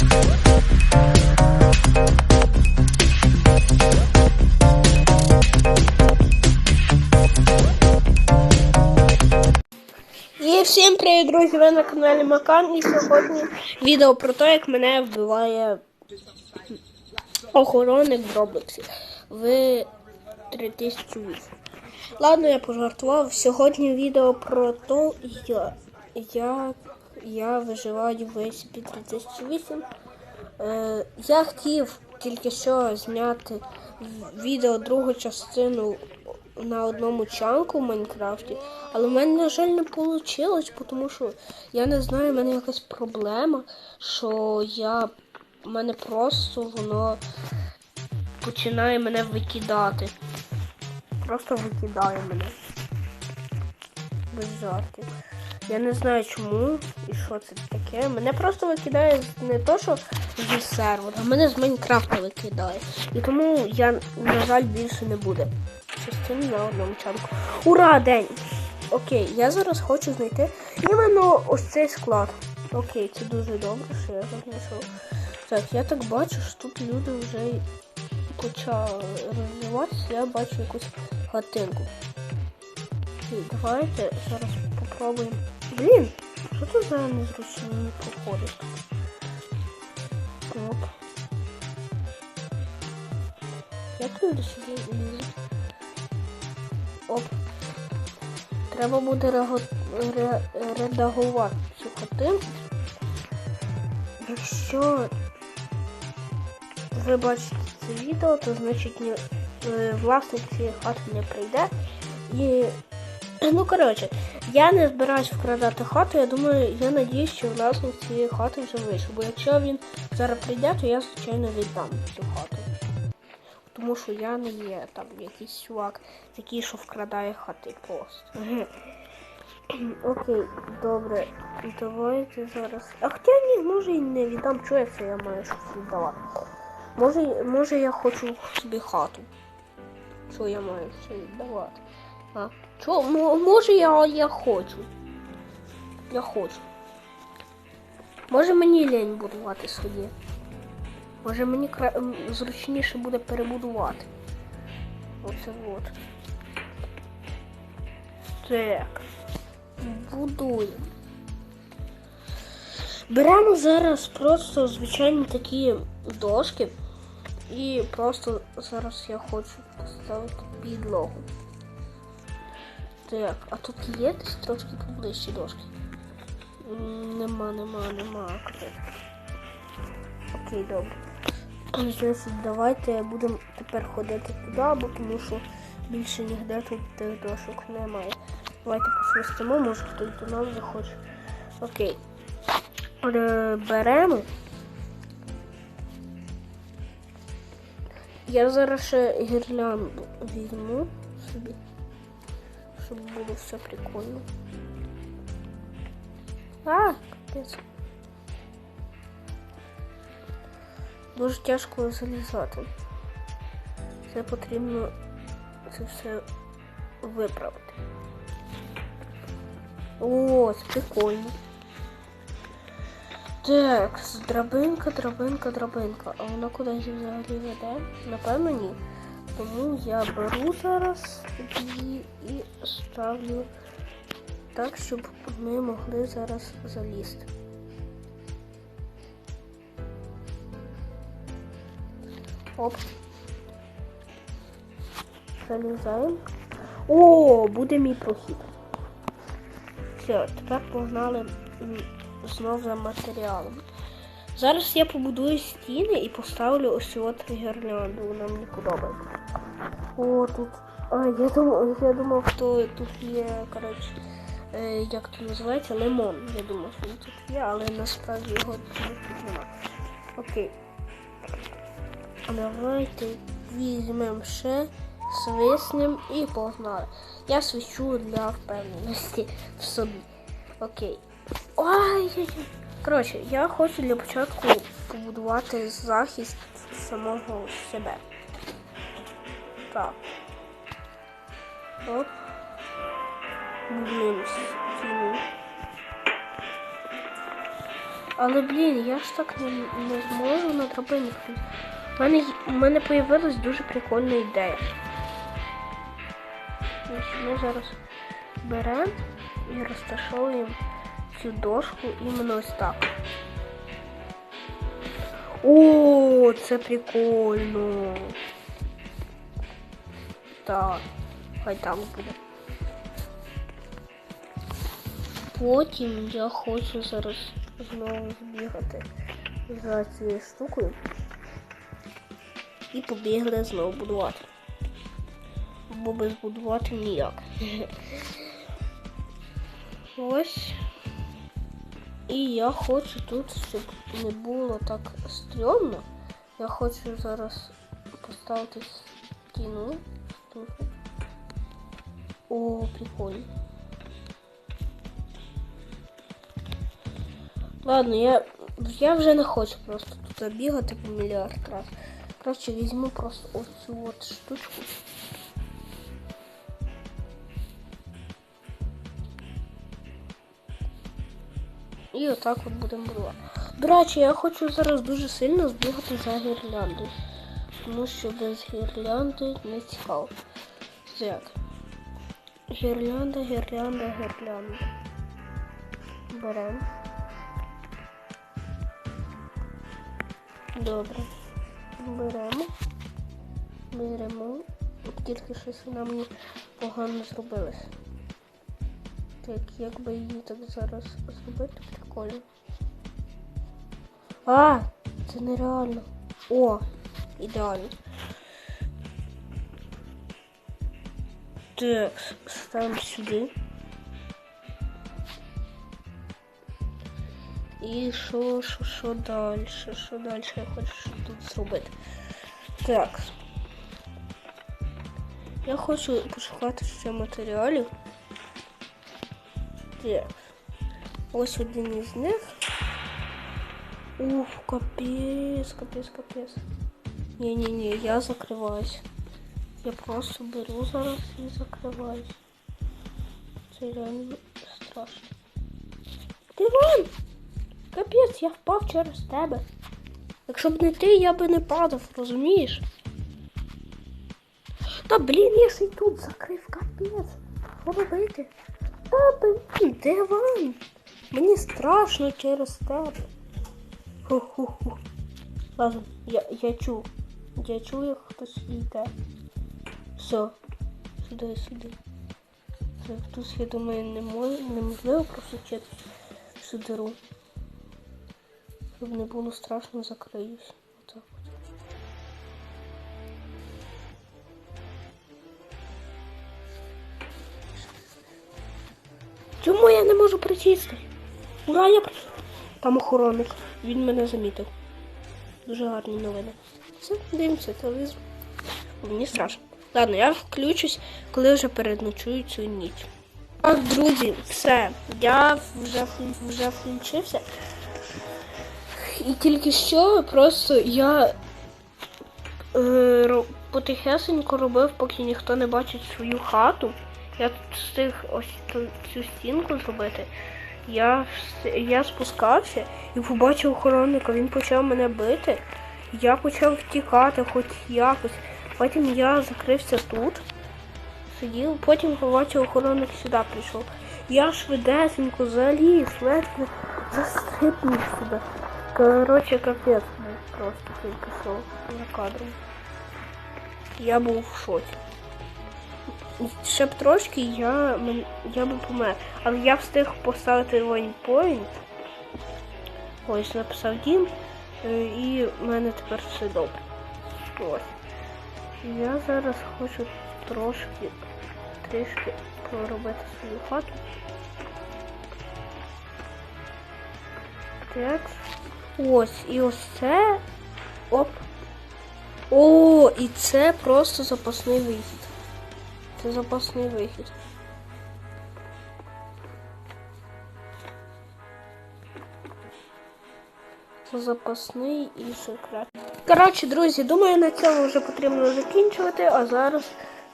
І всім привіт, друзі! Ви на каналі Макан і сьогодні відео про те, як мене вбиває охоронник в Роблексі в 3008. Ладно, я пожартував. Сьогодні відео про те, як я виживаю в SCP-3008. Е, я хотів тільки що зняти відео другу частину на одному чанку в Майнкрафті, але в мене, на жаль, не вийшло, тому що я не знаю, в мене якась проблема, що я в мене просто воно починає мене викидати. Просто викидає мене. Без жартів. Я не знаю чому і що це таке. Мене просто викидає не то, що зі сервера, а мене з Майнкрафта викидає. І тому я, на жаль, більше не буде. Частини на одному чанку. Ура, день! Окей, я зараз хочу знайти іменно ось цей склад. Окей, це дуже добре, що я так знайшов. Так, я так бачу, що тут люди вже почали розвиватися, я бачу якусь хатинку. Давайте зараз попробуємо. Блін, що це за незручні проходи? Оп. Як люди сюди лізуть? Оп. Треба буде ре... редагувати цю хатинку. Якщо ви бачите це відео, то значить е, власник цієї хати не прийде. І ну коротше, я не збираюсь вкрадати хату. Я думаю, я надіюсь, що власник цієї хати вже вийшов. Бо якщо він зараз прийде, то я звичайно віддам цю хату. Тому що я не є там якийсь чувак, такий, що вкрадає хати просто. Окей, добре, давайте зараз. А хоча ні, може і не віддам, чого я це я маю щось віддавати. Може, може я хочу собі хату. Що я маю це віддавати? А? Чо? Може я, я хочу. Я хочу. Може мені лень будувати своє. Може мені кра... зручніше буде перебудувати. Оце от. Так. Будуємо. Беремо зараз просто звичайні такі дошки. І просто зараз я хочу поставити підлогу. Так, а тут є десь трошки поближче дошки? Нема, нема, нема. Окей, добре. Значить, давайте будемо тепер ходити туди, бо тому що більше ніде тут тих дошок немає. Давайте посвистимо, може хтось до нас захоче. Окей. Е, Беремо. Я зараз ще гірлянду візьму собі, щоб було все прикольно. А, капець. Дуже тяжко залізати. Це потрібно це все виправити. О, це прикольно. Так, драбинка, драбинка, драбинка. А вона кудись взагалі веде? Напевно, ні. Тому я беру зараз її і ставлю так, щоб ми могли зараз залізти. Оп. Залізаємо. О, буде мій прохід. Все, тепер погнали м, знов за матеріалом. Зараз я побудую стіни і поставлю ось от гірлянду, вона мені подобається. О, тут. А, я думав, я думав, що тут є, коротше, е, як це називається, лимон. Я думав, він тут є, але насправді його тут нема. Окей. Давайте візьмемо ще, свиснем і погнали. Я свічу для впевненості в собі. Окей. Ой, коротше, я хочу для початку побудувати захист самого себе. Так. Оп. Блін, стіну. Але блін, я ж так не, не зможу на драбині. У мене, у мене появилась дуже прикольна ідея. Ми зараз беремо і розташовуємо цю дошку іменно ось так. О, це прикольно. Так, хай так буде. Потім я хочу зараз знову збігати за цією штукою і побігли знову будувати. Бо без будувати ніяк. Ось. І я хочу тут, щоб не було так стрьомно. Я хочу зараз поставити стіну. Тут. О, прикольно. Ладно, я, я вже не хочу просто тут бігати по мільярд раз. Коротше, візьму просто оцю от штучку. І отак от будемо будувати. До речі, я хочу зараз дуже сильно збігати за гірляндою. Тому що без гірлянди не цікаво. Як? Гірлянда, гірлянда, гірлянда. Беремо. Добре. Беремо. Беремо. Тільки щось вона мені погано зробилось. Так, як би її так зараз зробити, прикольно. А, це нереально. О, ідеально. Так, ставимо сюди. І що, що, що далі? Що далі я хочу тут зробити? Так. Я хочу пошукати ще матеріалів. Так. Ось один із них. Уф, капець, капець, капець. Ні-ні-ні, я закриваюсь. Я просто беру зараз і закриваюсь. Це реально страшно. Диван! Капець, я впав через тебе. Якщо б не ти, я би не падав, розумієш? Та блін, я ж і тут закрив, капець. Що робити? Та блін, диван. Мені страшно через тебе. Ху-ху-ху. Ладно, я, я чув. Я чую, як хтось йде. Все. Сюди, сюди. Тут, я думаю, не мож- неможливо просучити всю диру. Щоб не було страшно, закриюсь. Отак от. Чому я не можу присісти? Ура, я. Там охоронник. Він мене замітив. Дуже гарні новини. Все, дивимося телевізор. Мені страшно. Ладно, я включусь, коли вже передночую цю ніч. Так, друзі, все. Я вже, вже включився. І тільки що просто я е, потихесенько робив, поки ніхто не бачить свою хату. Я тут встиг ось ту- цю стінку зробити. Я, я спускався і побачив охоронника, він почав мене бити. Я почав втікати хоч якось. Потім я закрився тут, сидів, потім побачив охоронник сюди прийшов. Я швидесенько заліз, ледве застрибнув сюди. Коротше, капець був просто тільки що за кадром. Я був в шоці. Ще б трошки я, я би помер. Але я встиг поставити вайнпоінт. Ось написав дім. Е, І в мене тепер все добре. Ось. Я зараз хочу трошки трішки проробити свою хату. Так. Ось, і ось це. Оп. О, і це просто запасний вихід. Це запасний вихід. Запасний і секрет. Коротше, друзі, думаю, на цьому вже потрібно закінчувати, а зараз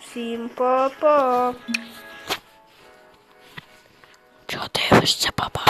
всім па-па. Чого дивишся, папа?